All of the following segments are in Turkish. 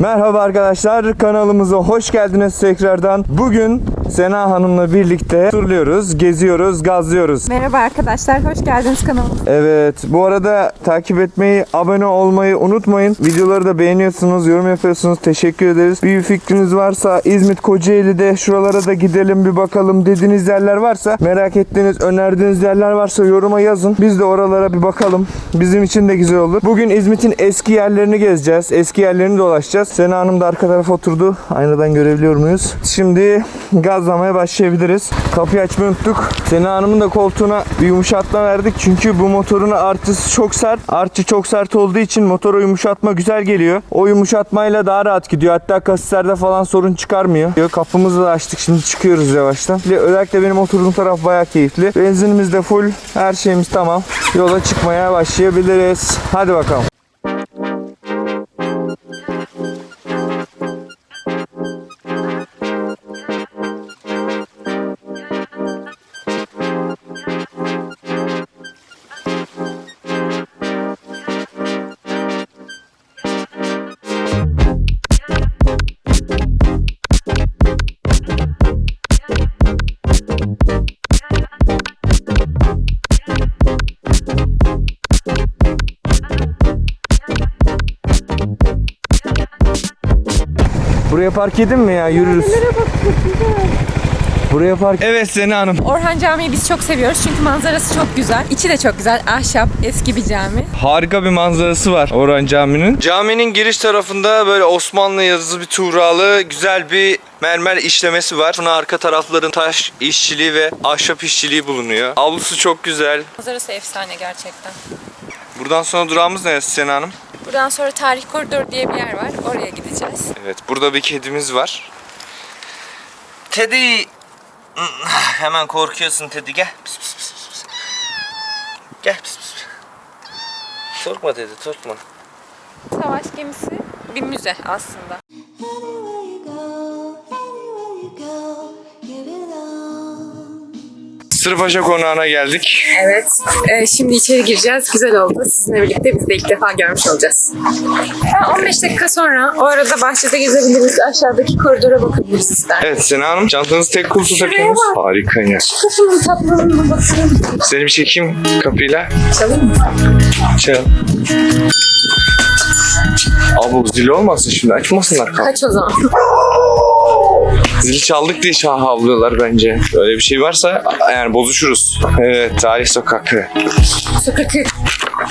Merhaba arkadaşlar kanalımıza hoş geldiniz tekrardan. Bugün Sena Hanım'la birlikte turluyoruz, geziyoruz, gazlıyoruz. Merhaba arkadaşlar, hoş geldiniz kanalıma. Evet bu arada takip etmeyi, abone olmayı unutmayın. Videoları da beğeniyorsunuz, yorum yapıyorsunuz. Teşekkür ederiz. Bir fikriniz varsa İzmit Kocaeli'de şuralara da gidelim bir bakalım dediğiniz yerler varsa merak ettiğiniz, önerdiğiniz yerler varsa yoruma yazın. Biz de oralara bir bakalım. Bizim için de güzel olur. Bugün İzmit'in eski yerlerini gezeceğiz. Eski yerlerini dolaşacağız. Sena Hanım da arka tarafa oturdu. Aynadan görebiliyor muyuz? Şimdi gazlamaya başlayabiliriz. Kapıyı açmayı unuttuk. Sena Hanım'ın da koltuğuna bir yumuşatma verdik. Çünkü bu motorun artısı çok sert. Artı çok sert olduğu için motora yumuşatma güzel geliyor. O yumuşatmayla daha rahat gidiyor. Hatta kasislerde falan sorun çıkarmıyor. Kapımızı da açtık. Şimdi çıkıyoruz yavaştan. Özellikle benim oturduğum taraf bayağı keyifli. Benzinimiz de full. Her şeyimiz tamam. Yola çıkmaya başlayabiliriz. Hadi bakalım. Buraya park edin mi ya? Yürürüz. Buraya park. Evet Sena Hanım. Orhan Camii'yi biz çok seviyoruz çünkü manzarası çok güzel. İçi de çok güzel, ahşap, eski bir cami. Harika bir manzarası var Orhan Camii'nin. Caminin giriş tarafında böyle Osmanlı yazısı bir tuğralı güzel bir mermer işlemesi var. Buna arka tarafların taş işçiliği ve ahşap işçiliği bulunuyor. Avlusu çok güzel. Manzarası efsane gerçekten. Buradan sonra durağımız neresi Sena Hanım? Buradan sonra Tarih Koridoru diye bir yer var. Oraya gideceğiz. Evet burada bir kedimiz var. Teddy. Hemen korkuyorsun Teddy gel. Pis, pis, pis, pis. Gel pis, pis. Korkma Teddy korkma. Savaş gemisi bir müze aslında. Sırpaşa konağına geldik. Evet. Ee, şimdi içeri gireceğiz. Güzel oldu. Sizinle birlikte biz de ilk defa görmüş olacağız. Ha, 15 dakika sonra o arada bahçede gezebiliriz. Aşağıdaki koridora bakabiliriz ister. Evet Sena Hanım çantanızı tek kul tutarsanız. bak. Harika ya. Kapının tatlılığına bakın. Seni bir çekeyim kapıyla. Çalayım mı? Çal. Abi bu zil olmasın şimdi açmasınlar kapıyı. Kaç o zaman? Zili çaldık diye şah havlıyorlar bence. Öyle bir şey varsa yani bozuşuruz. Evet tarih sokakı. Sokakı.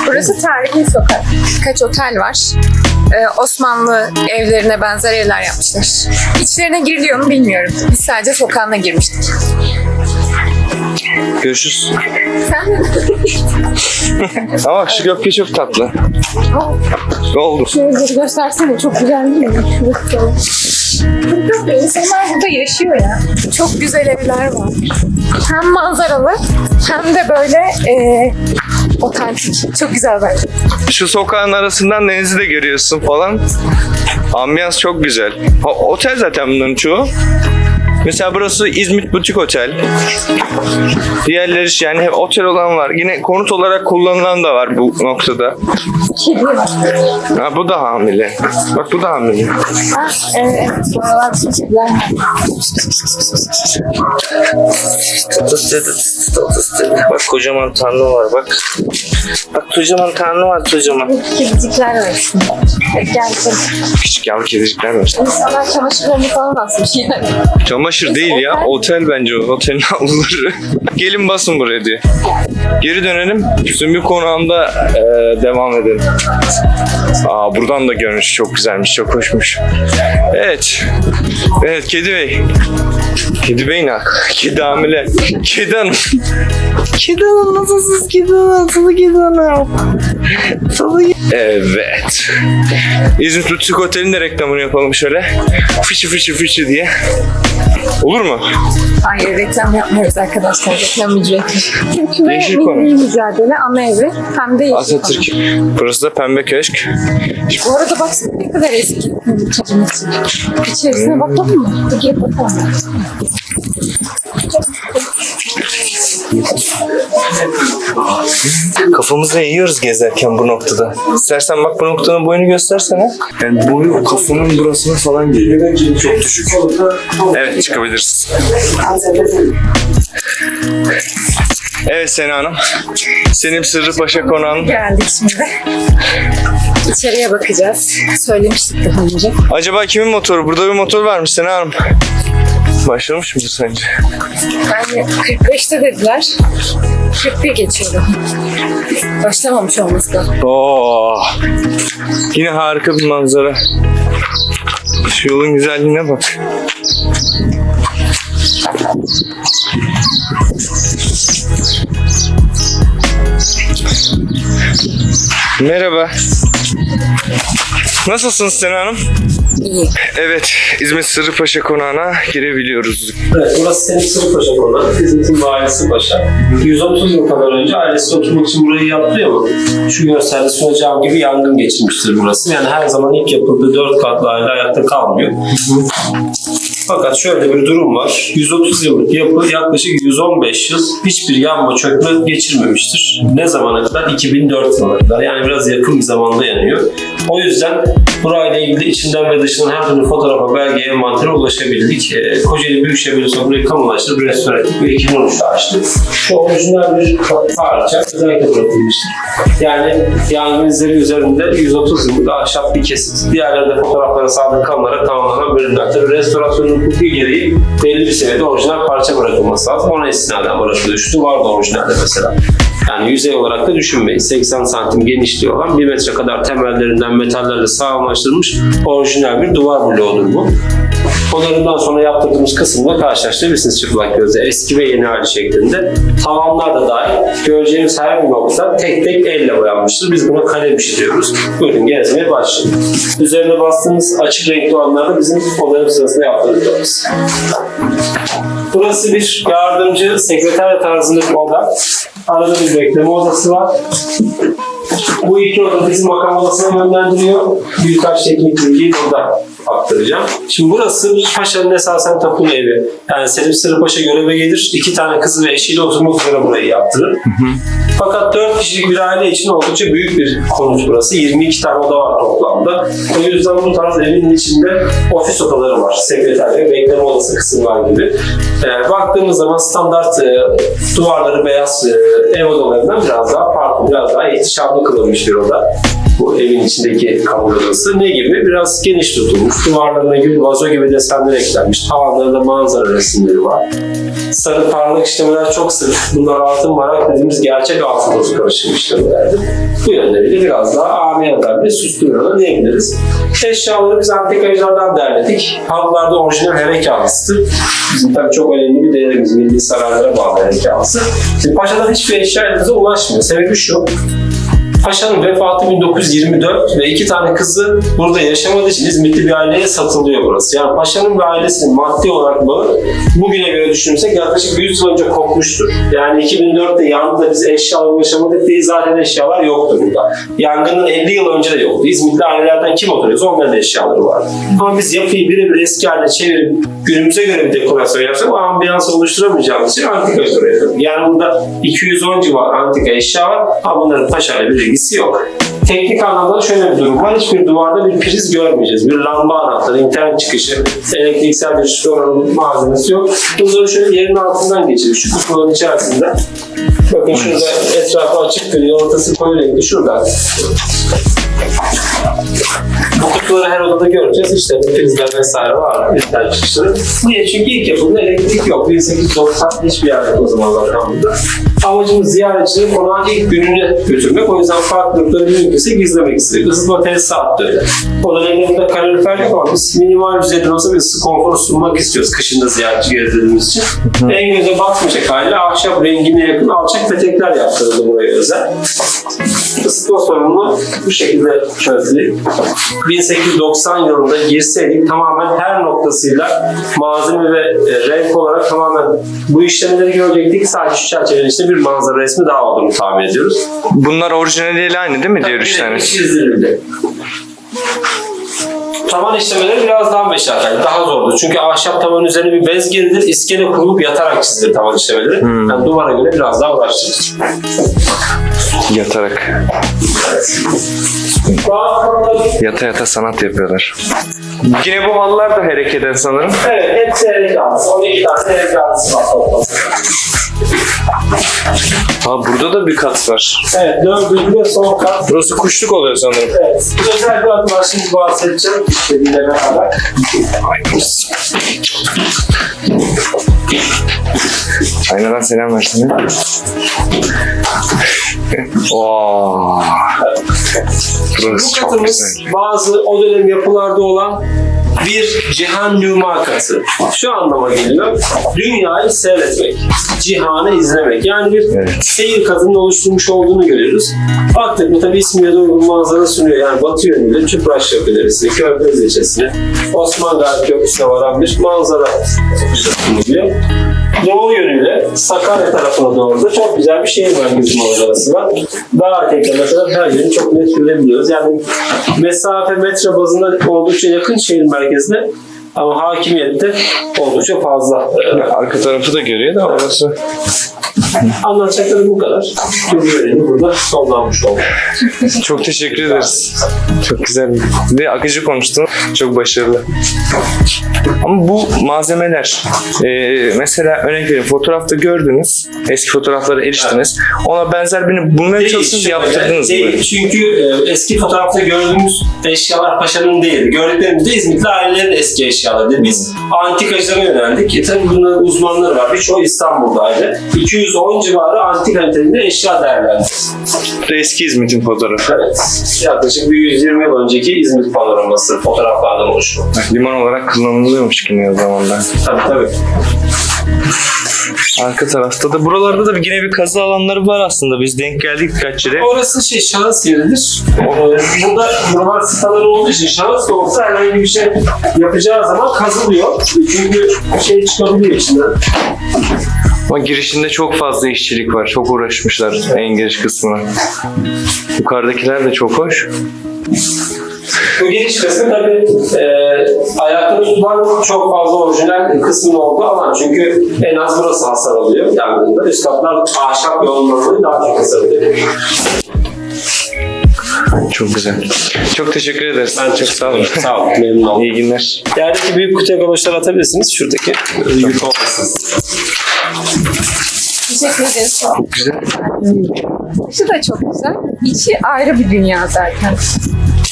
Burası tarihi sokak. Kaç otel var. Ee, Osmanlı evlerine benzer evler yapmışlar. İçlerine giriliyor mu bilmiyorum. Biz sadece sokağına girmiştik. Görüşürüz. Sen de Ama şu göpke çok tatlı. Ne oldu? şöyle göstersene. Çok güzel değil mi? İnsanlar burada yaşıyor ya. Çok güzel evler var. Hem manzaralı hem de böyle e, otantik. Çok güzel bence. Şu sokağın arasından denizi de görüyorsun falan. Ambiyans çok güzel. Otel zaten bunların çoğu. Mesela burası İzmit Butik Otel. Diğerleri yani hep otel olan var. Yine konut olarak kullanılan da var bu noktada. Kedi var. Ha, bu da hamile. Bak bu da hamile. Ah, evet. Buralar bütün kediler var. Bak kocaman tanrı var bak. Bak kocaman tanrı var kocaman. Kedicikler var bakalım. Küçük yavru kedicikler var. İnsanlar çamaşırlarını falan asmış yani. Çamaşır değil ya. Otel bence o. Otelin havluları. Gelin basın buraya diyor. Geri dönelim. Sümbül konağında e, devam edelim. Aa buradan da görünüş çok güzelmiş. Çok hoşmuş. Evet. Evet Kedi Bey. Kedi Bey ne? Kedi hamile. Kedi hanım. Kedi hanım nasılsınız Kedi hanım? Nasıl Kedi hanım? Nasıl Evet. İzmit Lütfük Otel'in de reklamını yapalım şöyle. Fıçı fıçı fıçı diye. Olur mu? Hayır reklam yapmıyoruz arkadaşlar. Reklam ücretli. Çünkü milli konu. mücadele ana evi hem de yeşil Atatürk. Burası da Pembe Köşk. Bu arada baksana ne kadar eski kabinet. İçerisine bakalım mı? Girip bakalım. Kafamızı eğiyoruz gezerken bu noktada. İstersen bak bu noktanın boyunu göstersene. Yani boyu kafanın burasına falan geliyor. Çok düşük. Evet çıkabiliriz. Evet Sena Hanım. Selim Sırrı Paşa Konağı'nın Geldik şimdi. İçeriye bakacağız. Söylemiştik daha önce. Acaba kimin motoru? Burada bir motor varmış Sena Hanım. Başlamış mıdır sence? Yani 45'te dediler. 41 geçiyordu. Başlamamış olması lazım. Oo. Yine harika bir manzara. Şu yolun güzelliğine bak. Merhaba. Nasılsınız Sena Hanım? İyi. Evet, İzmit Sırrıpaşa Konağı'na girebiliyoruz. Evet, burası Selim Sırıpaşa konağı. İzmit'in valisi paşa. 130 yıl kadar önce ailesi oturmak için burayı yaptı ama şu gösterdiği sunacağım gibi yangın geçirmiştir burası. Yani her zaman ilk yapıldığı dört katlı aile ayakta kalmıyor. Fakat şöyle bir durum var. 130 yıllık yapı yaklaşık 115 yıl hiçbir yanma çökme geçirmemiştir. Ne zamana kadar? 2004 yılına kadar. Yani biraz yakın bir zamanda yanıyor. O yüzden burayla ilgili içinden ve dışından her türlü fotoğrafa, belgeye, envantere ulaşabildik. Ee, Kocaeli Büyükşehir Belediyesi burayı kamulaştırıp restore ettik ve 2013'te açtık. Şu orijinal bir parça özellikle bırakılmıştır. Yani yangın izleri üzerinde 130 yıllık ahşap bir kesit. Diğerleri de fotoğraflara sadık kalınarak tamamlanan bölümler. Tabii restorasyonun hukuki gereği belli bir seviyede orijinal parça bırakılması lazım. Ona istinaden bırakılıyor. Şu duvar da orijinalde mesela. Yani yüzey olarak da düşünmeyin. 80 santim genişliği olan 1 metre kadar temellerinden metallerle sağlamlaştırılmış orijinal bir duvar bloğudur bu. Onarımdan sonra yaptırdığımız kısımla karşılaştırabilirsiniz çıplak gözle. Eski ve yeni hali şeklinde. Tavanlar da dahil. Göreceğiniz her bir nokta tek tek elle boyanmıştır. Biz buna kalem işi diyoruz. Buyurun gezmeye başlayın. Üzerine bastığımız açık renkli olanlar da bizim onarım sırasında yaptırdıklarımız. Burası bir yardımcı sekreter tarzında bir oda. Arada bir bekleme odası var. Bu iki oda bizim makam odasına yönlendiriyor. Birkaç teknik bilgiyi burada aktaracağım. Şimdi burası Paşa'nın esasen tapulu evi. Yani Selim Sırrı Paşa göreve gelir. iki tane kızı ve eşiyle oturmak üzere burayı yaptırır. Fakat 4 kişilik bir aile için oldukça büyük bir konut burası. 22 tane oda var toplamda. O yüzden bu tarz evin içinde ofis odaları var. Sekreter ve bekleme odası kısımlar gibi. Ee, baktığımız zaman standart e, duvarları beyaz e, ev odalarından biraz daha farklı, biraz daha ihtişamlı kılınmış bir oda. Bu evin içindeki kabul odası. Ne gibi? Biraz geniş tutulmuş. Duvarlarına gül vazo gibi desenler eklenmiş. Tavanlarında manzara resimleri var. Sarı parlak işlemeler çok sık. Bunlar altın varak dediğimiz gerçek altın tozu karışım işlemelerdir. Bu yönleriyle biraz daha eder ve süslüyor diyebiliriz. Eşyaları biz antikacılardan derledik. Halılarda orijinal herek halısıdır. Bizim tabii çok önemli bir değerimiz. Milli saraylara bağlı herek halısı. Şimdi Paşa'dan hiçbir eşya elimize ulaşmıyor. Sebebi şu. Paşa'nın vefatı 1924 ve iki tane kızı burada yaşamadığı için İzmitli bir aileye satılıyor burası. Yani Paşa'nın ve ailesinin maddi olarak bağı bugüne göre düşünürsek yaklaşık 100 yıl önce kopmuştur. Yani 2004'te yandı biz eşyalar ulaşamadık diye zaten eşyalar yoktu burada. Yangının 50 yıl önce de yoktu. İzmitli ailelerden kim oturuyorsa onların eşyaları var. Ama biz yapıyı birebir eski haline çevirip günümüze göre bir dekorasyon yapsak o ambiyansı oluşturamayacağımız için antika yapıyoruz. Yani burada 210 civar antika eşya var ama bunların Paşa'yla bir ilgisi yok. Teknik anlamda şöyle bir durum var. Hiçbir duvarda bir priz görmeyeceğiz. Bir lamba anahtarı, internet çıkışı, elektriksel bir donanım malzemesi yok. Bunları şöyle yerin altından geçirip şu kutuların içerisinde. Bakın şurada etrafı açık gri, ortası koyu renkli şurada. Bu kutuları her odada göreceğiz. İşte prizler vesaire var. İnternet çıkışları. Niye? Çünkü ilk yapımda elektrik yok. 1890 hiçbir yer yok o zamanlar kamuda. Amacımız ziyaretçileri konağın ilk gününe götürmek. O yüzden farklılıkları mümkünse gizlemek istedik. Isıtma tesisat da öyle. Odalarında kalorifer yok ama biz minimal düzeyde olsa bir ısı konforu sunmak istiyoruz kışında ziyaretçi gezdirdiğimiz için. En göze batmayacak haliyle ahşap rengine yakın alçak petekler yaptırıldı buraya özel. Isıtma sorununu bu şekilde çözdük. 1890 yılında girseydik tamamen her noktasıyla malzeme ve e, renk olarak tamamen bu işlemleri görecektik. Sadece şu çerçevenin içinde bir manzara resmi daha olduğunu tahmin ediyoruz. Bunlar orijinaliyle aynı değil mi diğer üç Tabii, tanesi? çizdirildi. tavan işlemeleri biraz daha meşakkatli, daha zordur. Çünkü ahşap tavanın üzerine bir bez gerilir, iskele kurulup yatarak çizilir tavan işlemeleri. Yani duvara göre biraz daha uğraştırır. Yatarak. Yata yata sanat yapıyorlar. Yine bu halılar da hareket eder sanırım. Evet, hepsi el kağıdısı. 12 tane toplam. Ha burada da bir kat var. Evet, dördüncü ve son kat. Burası kuşluk oluyor sanırım. Evet, özel bir adım var. Şimdi bahsedeceğim istediğimle beraber. Aynadan selam versene. Oo. Burası Bu çok katımız güzel. bazı o dönem yapılarda olan bir cihan nüma katı. Şu anlama geliyor. Dünyayı seyretmek. Cihanı izlemek. Yani bir Evet. seyir katının oluşturmuş olduğunu görüyoruz. Baktık mı tabii ismiye uygun manzara sunuyor. Yani batı yönüyle Tüpraş Yapı ilerisine, Körfez ilçesine, Osman Gazi Köprüsü'ne varan bir manzara sunuluyor. Doğu yönüyle Sakarya tarafına doğru da çok güzel bir şehir merkezi manzarası var. Dağ eteklerine kadar her yerini çok net görebiliyoruz. Yani mesafe metre bazında oldukça yakın şehir merkezine ama hakimiyette oldukça fazla. Ee, Arka tarafı da görüyor da orası. Anlatacaklarım bu kadar. Bölümü burada sonlanmış oldu. Çok teşekkür ederiz. Çok güzel. Ve akıcı konuştun. Çok başarılı. Ama bu malzemeler e, mesela örnek vereyim fotoğrafta gördünüz. Eski fotoğraflara eriştiniz. Ona benzer birini bulmaya çalıştınız şöyle, yaptırdınız değil. mı? Çünkü e, eski fotoğrafta gördüğümüz eşyalar paşanın değil. Gördüklerimiz de İzmitli ailelerin eski eşyalarıydı. Biz antikacılara yöneldik. E, tabii bunların uzmanları var. Birçoğu İstanbul'daydı. 210 civarı antika niteliğinde eşya da eski İzmit'in fotoğrafı. Evet. Yaklaşık bir 120 yıl önceki İzmit panoraması fotoğraflardan oluşuyor. Liman olarak kullanılıyormuş yine o zamanlar. Tabii tabii. Arka tarafta da buralarda da yine bir kazı alanları var aslında. Biz denk geldik birkaç yere. Orası şey şahıs yeridir. Ee, Burada normal sitaları olduğu için şahıs da olsa herhangi bir şey yapacağı zaman kazılıyor. Çünkü şey çıkabiliyor içinden. Ama girişinde çok fazla işçilik var. Çok uğraşmışlar en giriş kısmına. Yukarıdakiler de çok hoş. Bu giriş kısmı tabii e, ayakta tutulan çok fazla orijinal kısmın olduğu alan. Çünkü en az burası hasar alıyor yangında. Üst katlar ahşap yoğunluğu daha çok hasar alıyor. Çok güzel. Çok teşekkür ederiz. Ben çok sağ olun. Sağ olun. Memnun oldum. İyi günler. Yerdeki büyük kutuya galoşlar atabilirsiniz. Şuradaki yük olmasın. Teşekkür ederiz. Güzel. Dışı da çok güzel. İçi ayrı bir dünya zaten.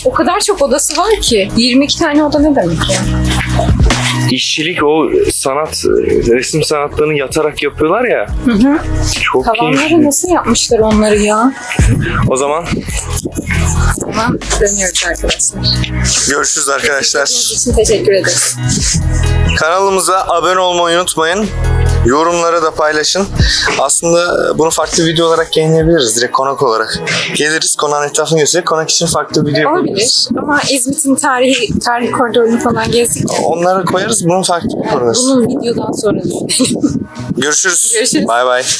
O kadar çok odası var ki. 22 tane oda ne demek ya? İşçilik o sanat, resim sanatlarını yatarak yapıyorlar ya. Hı hı. Çok Tavanları keyifli. nasıl yapmışlar onları ya? O zaman Tamam dönüyoruz arkadaşlar. görüşürüz arkadaşlar. Dinlediğiniz için teşekkür ederiz. Kanalımıza abone olmayı unutmayın. Yorumlara da paylaşın. Aslında bunu farklı video olarak yayınlayabiliriz. Direkt konak olarak. Geliriz konağın etrafını gösterip konak için farklı video yapabiliriz. Olabilir ama İzmit'in tarihi, tarih koridorunu falan gezdik. Onları koyarız. Bunun farklı bir konusu. Bunun videodan sonra düşünelim. Görüşürüz. Görüşürüz. Bay bay.